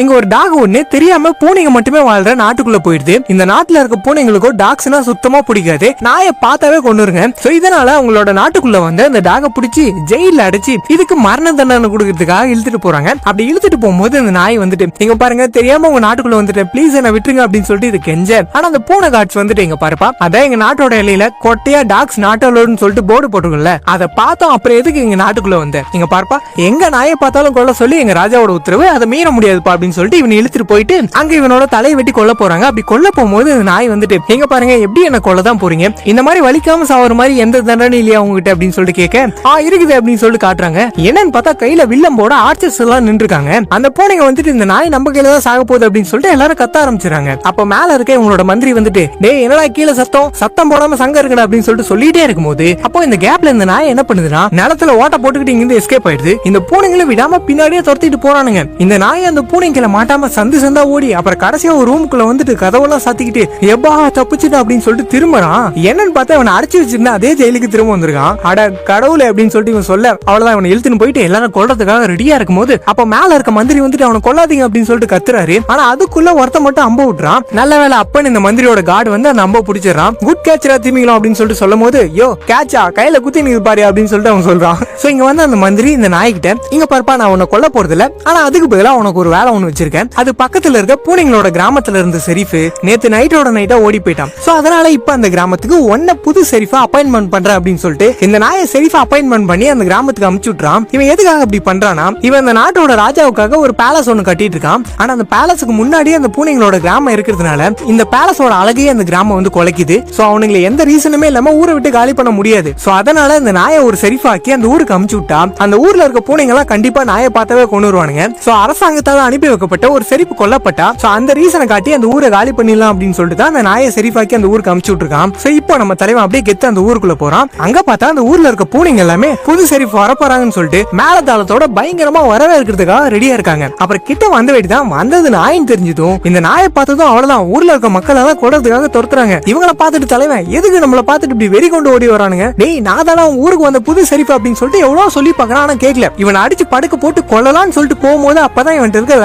இங்க ஒரு டாக் ஒண்ணு தெரியாம பூனைங்க மட்டுமே வாழ்ற நாட்டுக்குள்ள போயிடுது. இந்த நாட்டுல இருக்க பூனைங்களுக்கும் டாக்ஸ்னா சுத்தமா பிடிக்காது. நாயை பார்த்தாவே கொண்டுருங்க சோ இதனால அவங்களோட நாட்டுக்குள்ள வந்து அந்த டாகை பிடிச்சி ஜெயில அடைச்சு இதுக்கு மரண தண்டனை கொடுக்கறதுக்காக இழுத்துட்டு போறாங்க. அப்படி இழுத்துட்டு போகும்போது அந்த நாய் வந்துட்டு இங்க பாருங்க தெரியாம உங்க நாட்டுக்குள்ள வந்துட்டு ப்ளீஸ் என்ன விட்டுருங்க அப்படின்னு சொல்லிட்டு இது கெஞ்ச. ஆனா அந்த பூனை காட்சி வந்துட்டு இங்க பாருப்பா. அதான் எங்க நாட்டோட இலையில கொட்டையா டாக்ஸ் நாட்டோலன்னு சொல்லிட்டு போர்டு போட்டுருக்குல்ல அதை பார்த்தோம் அப்புறம் எதுக்கு எங்க நாட்டுக்குள்ள வந்த? இங்க பாருப்பா எங்க நாயை பார்த்தாலும் கொல்ல சொல்லி எங்க ராஜாவோட உத்தரவு அதை மீற முடியாதுப்பா அப்படின்னு சொல்லிட்டு இவனை இழுத்துட்டு போயிட்டு அங்க இவனோட தலையை வெட்டி கொல்ல போறாங்க. அப்படி கொல்ல போகும்போது நாய் வந்துட்டு எங்க பாருங்க எப்படி என்ன கொல்ல தான் போறீங்க? இந்த மாதிரி வலிக்காம சாவற மாதிரி எந்த தண்டனை இல்லையா உங்ககிட்ட? அப்படின்னு சொல்லிட்டு கேட்க ஆ இருக்குது அப்படின்னு சொல்லிட்டு காட்டுறாங்க. என்னன்னு பார்த்தா கையில வில்லம் போட ஆர்ச்சர்ஸ் எல்லாம் நின்றுருக்காங்க. அந்த பூனைங்க வந்துட்டு இந்த நாய் நம்ம கையில தான் சாக போகுது அப்படின்னு சொல்லிட்டு எல்லாரும் கத்த ஆரம்பிச்சிருக்காங்க அப்ப மேல இருக்க இவங்களோட மந்திரி வந்துட்டு டேய் என்னடா கீழே சத்தம்? சத்தம் போடாம சங்க இருக்கடா அப்படின்னு சொல்லிட்டு சொல்லிட்டே இருக்கும்போது அப்போ இந்த கேப்ல இந்த நாய் என்ன பண்ணுதுன்னா நிலத்துல ஓட்ட போட்டுக்கிட்டு இங்கிருந்து எஸ்கேப் ஆயிடுது. இந்த பூனைங்களை விடாம பின்னாடியே துரத்திட்டு போறானுங்க. இந்த நாய் அந்த பூனை பூனைங்களை மாட்டாம சந்து சந்தா ஓடி அப்புறம் கடைசியா ஒரு ரூமுக்குள்ள வந்துட்டு கதவெல்லாம் சாத்திக்கிட்டு எப்பா தப்பிச்சுட்டா அப்படின்னு சொல்லிட்டு திரும்பறான். என்னன்னு பார்த்தா அவனை அடைச்சு வச்சிருந்தா அதே ஜெயிலுக்கு திரும்ப வந்திருக்கான். அட கடவுளே அப்படின்னு சொல்லிட்டு இவன் சொல்ல அவ்வளவுதான் அவனை இழுத்துன்னு போயிட்டு எல்லாரும் கொள்றதுக்காக ரெடியா இருக்கும்போது அப்ப மேல இருக்க மந்திரி வந்துட்டு அவனை கொல்லாதீங்க அப்படின்னு சொல்லிட்டு கத்துறாரு. ஆனா அதுக்குள்ள ஒருத்த மட்டும் அம்ப விட்டுறான். நல்ல வேலை அப்பன்னு இந்த மந்திரியோட கார்டு வந்து அந்த அம்ப பிடிச்சிடறான். குட் கேட்சரா திமிங்கலம் அப்படின்னு சொல்லிட்டு சொல்லும் போது யோ கேட்சா கையில குத்தி நீ பாரு அப்படின்னு சொல்லிட்டு அவன் சொல்றான். சோ இங்க வந்து அந்த மந்திரி இந்த நாய்கிட்ட இங்க பார்ப்பா நான் உன்னை கொல்ல போறது இல்ல ஆனா அதுக்கு பதிலா உனக்கு ஒரு வேலை ஒன்னு வச்சிருக்கேன். அது பக்கத்துல இருக்க பூனைங்களோட கிராமத்துல இருந்த செரிஃபு நேத்து நைட்டோட நைட்டா ஓடி போயிட்டான். சோ அதனால இப்ப அந்த கிராமத்துக்கு ஒன்ன புது செரிஃபா அப்பாயின்மெண்ட் பண்ற அப்படின்னு சொல்லிட்டு இந்த நாயை செரிஃபா அப்பாயின்மெண்ட் பண்ணி அந்த கிராமத்துக்கு அமுச்சு விட்டுறான் இவன் எதுக்காக அப்படி பண்றானா இவன் அந்த நாட்டோட ராஜாவுக்காக ஒரு பேலஸ் ஒன்னு கட்டிட்டு இருக்கான். ஆனா அந்த பேலஸுக்கு முன்னாடி அந்த பூனைங்களோட கிராமம் இருக்கிறதுனால இந்த பேலஸோட அழகையே அந்த கிராமம் வந்து குலைக்குது. சோ அவனுங்களை எந்த ரீசனுமே இல்லாம ஊரை விட்டு காலி பண்ண முடியாது. சோ அதனால இந்த நாயை ஒரு செரிஃபாக்கி அந்த ஊருக்கு அமுச்சு விட்டா அந்த ஊர்ல இருக்க பூனைங்க எல்லாம் கண்டிப்பா நாயை பார்த்தாவே கொண்டு வருவானுங்க. சோ அரசாங்கத்தால அனுப்பி வைக்கப்பட்ட ஒரு செரிப்பு கொல்லப்பட்டா? சோ அந்த ரீசனை காட்டி அந்த ஊரை காலி பண்ணிடலாம் அப்படின்னு சொல்லிட்டு தான் அந்த நாயை செரிஃபாக்கி அந்த ஊருக்கு அமுச்சு விட்டுருக்கான். சோ இப்போ நம்ம தலைவன் அப்படியே கெத்து அந்த ஊருக்குள்ள போறான். அங்க பார்த்தா அந்த ஊர்ல இருக்க பூனைங்க எல்லாமே புது செரிஃப் வரப்போறாங்கன்னு சொல்லிட்டு மேலதாளத்தோட பயங்கரமா வரவேற்கிறதுக்காக ரெடியா இருக்காங்க. அப்புறம் கிட்ட வந்த வேண்டி தான் வந்தது நாயின்னு தெரிஞ்சதும் இந்த நாயை பார்த்ததும் அவ்வளவுதான். ஊர்ல இருக்க மக்கள் எல்லாம் கொடுறதுக்காக துரத்துறாங்க. இவங்கள பார்த்துட்டு தலைவன் எதுக்கு நம்மள பார்த்துட்டு இப்படி வெறி கொண்டு ஓடி வரானுங்க? டேய் நான் தானே ஊருக்கு வந்த புது செரிப்பு அப்படின்னு சொல்லிட்டு எவ்வளவு சொல்லி பார்க்கறான் ஆனா கேட்கல இவனை அடிச்சு படுக்க போட்டு கொல்லலாம்னு சொல்லிட்டு போகும்போது அப்பதான் இவன் இருக்க